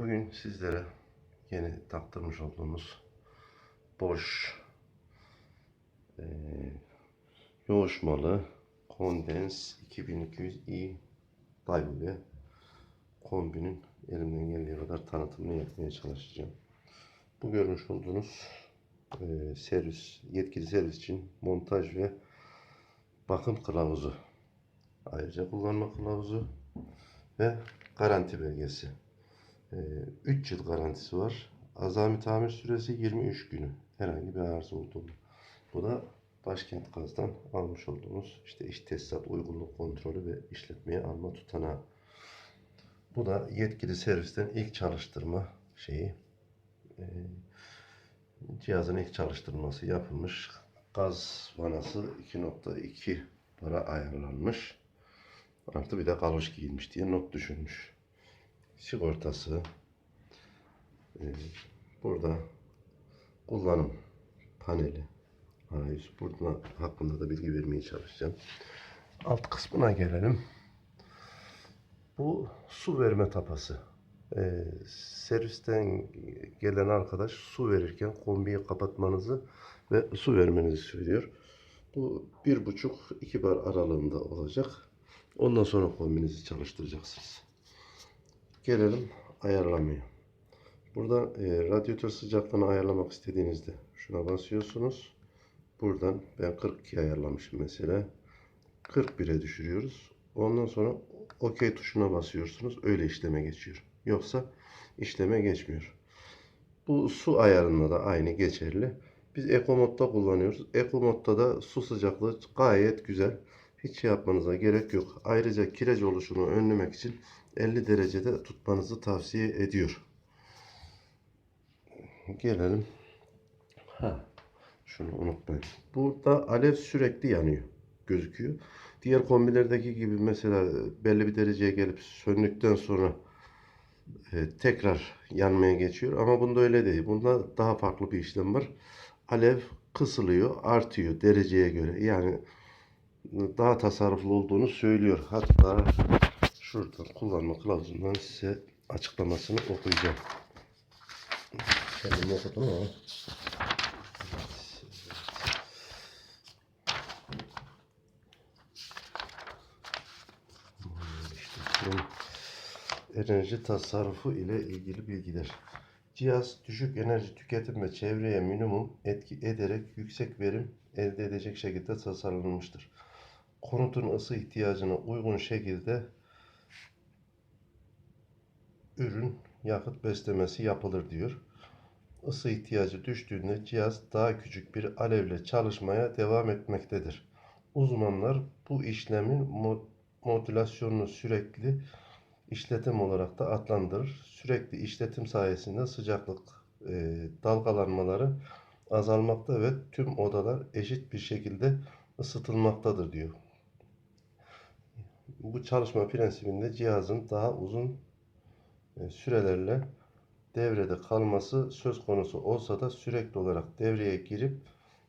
Bugün sizlere yeni taktırmış olduğumuz Bosch eee yoğuşmalı kondens 2200i W kombinin elimden geldiği kadar tanıtımını yapmaya çalışacağım. Bu görmüş olduğunuz eee, servis, yetkili servis için montaj ve bakım kılavuzu. Ayrıca kullanma kılavuzu ve garanti belgesi. 3 yıl garantisi var. Azami tamir süresi 23 günü. Herhangi bir arıza olduğunda. Bu da Başkent Gaz'dan almış olduğumuz işte iş tesisat, uygunluk kontrolü ve işletmeye alma tutanağı. Bu da yetkili servisten ilk çalıştırma şeyi. Ee, cihazın ilk çalıştırması yapılmış. Gaz vanası 2.2 para ayarlanmış. Artı bir de galoş giyilmiş diye not düşülmüş. Sigortası. Ee, burada kullanım paneli. Arayüz. Burada hakkında da bilgi vermeye çalışacağım. Alt kısmına gelelim. Bu su verme tapası. Ee, servisten gelen arkadaş su verirken kombiyi kapatmanızı ve su vermenizi söylüyor. Bu bir buçuk iki bar aralığında olacak. Ondan sonra kombinizi çalıştıracaksınız. Gelelim ayarlamaya. Burada e, radyatör sıcaklığını ayarlamak istediğinizde şuna basıyorsunuz. Buradan ben 42 ayarlamışım mesela. 41'e düşürüyoruz. Ondan sonra OK tuşuna basıyorsunuz. Öyle işleme geçiyor. Yoksa işleme geçmiyor. Bu su ayarında da aynı geçerli. Biz Eco modda kullanıyoruz. Eco modda da su sıcaklığı gayet güzel. Hiç şey yapmanıza gerek yok. Ayrıca kireç oluşunu önlemek için 50 derecede tutmanızı tavsiye ediyor. Gelelim. Ha, şunu unutmayın. Burada alev sürekli yanıyor. Gözüküyor. Diğer kombilerdeki gibi mesela belli bir dereceye gelip söndükten sonra e, tekrar yanmaya geçiyor. Ama bunda öyle değil. Bunda daha farklı bir işlem var. Alev kısılıyor, artıyor dereceye göre. Yani daha tasarruflu olduğunu söylüyor. Hatta şuradan kullanma kılavuzundan size açıklamasını okuyacağım. Kendim okudum ama. Enerji tasarrufu ile ilgili bilgiler. Cihaz düşük enerji tüketim ve çevreye minimum etki ederek yüksek verim elde edecek şekilde tasarlanmıştır. Konutun ısı ihtiyacına uygun şekilde ürün yakıt beslemesi yapılır diyor. Isı ihtiyacı düştüğünde cihaz daha küçük bir alevle çalışmaya devam etmektedir. Uzmanlar bu işlemin mod- modülasyonunu sürekli işletim olarak da adlandırır. Sürekli işletim sayesinde sıcaklık e, dalgalanmaları azalmakta ve tüm odalar eşit bir şekilde ısıtılmaktadır diyor. Bu çalışma prensibinde cihazın daha uzun e, sürelerle devrede kalması söz konusu olsa da sürekli olarak devreye girip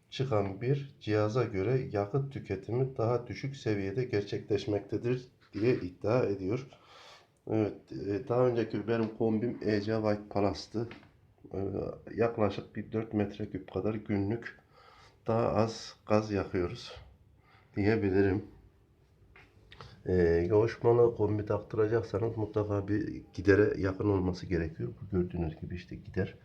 çıkan bir cihaza göre yakıt tüketimi daha düşük seviyede gerçekleşmektedir diye iddia ediyor. Evet, e, daha önceki benim kombim EC White Plus'tı. E, Yaklaşık bir 4 metreküp kadar günlük daha az gaz yakıyoruz diyebilirim. E, yoğuşmalı kombi taktıracaksanız mutlaka bir gidere yakın olması gerekiyor. Bu gördüğünüz gibi işte gider.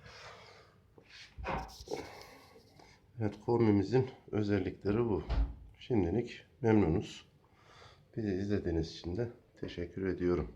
Evet kombimizin özellikleri bu. Şimdilik memnunuz. Bizi izlediğiniz için de teşekkür ediyorum.